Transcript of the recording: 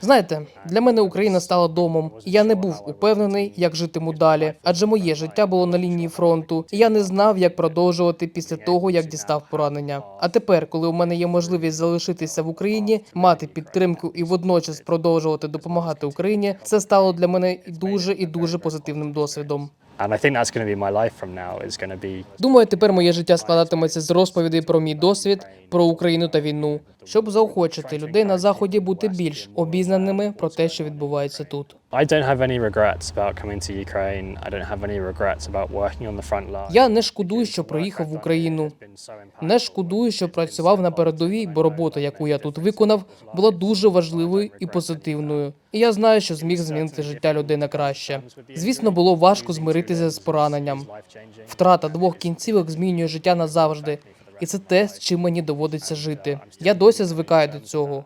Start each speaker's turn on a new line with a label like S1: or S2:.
S1: Знаєте, для мене Україна стала домом, я не був упевнений, як житиму далі, адже моє життя було на лінії фронту, і я не знав, як продовжувати після того, як дістав поранення. А тепер, коли у мене є можливість залишитися в Україні, мати підтримку і водночас продовжувати допомагати Україні, це стало для мене дуже і дуже позитивним досвідом. Думаю, тепер моє життя складатиметься з розповідей про мій досвід, про Україну та війну, щоб заохочити людей на заході бути більш обізнаними про те, що відбувається тут. Я не шкодую, що приїхав в Україну. Не шкодую, що працював на передовій, бо робота, яку я тут виконав, була дуже важливою і позитивною. І я знаю, що зміг змінити життя людей на краще. Звісно, було важко змиритися з пораненням. Втрата двох кінцівок змінює життя назавжди, і це те, з чим мені доводиться жити. Я досі звикаю до цього.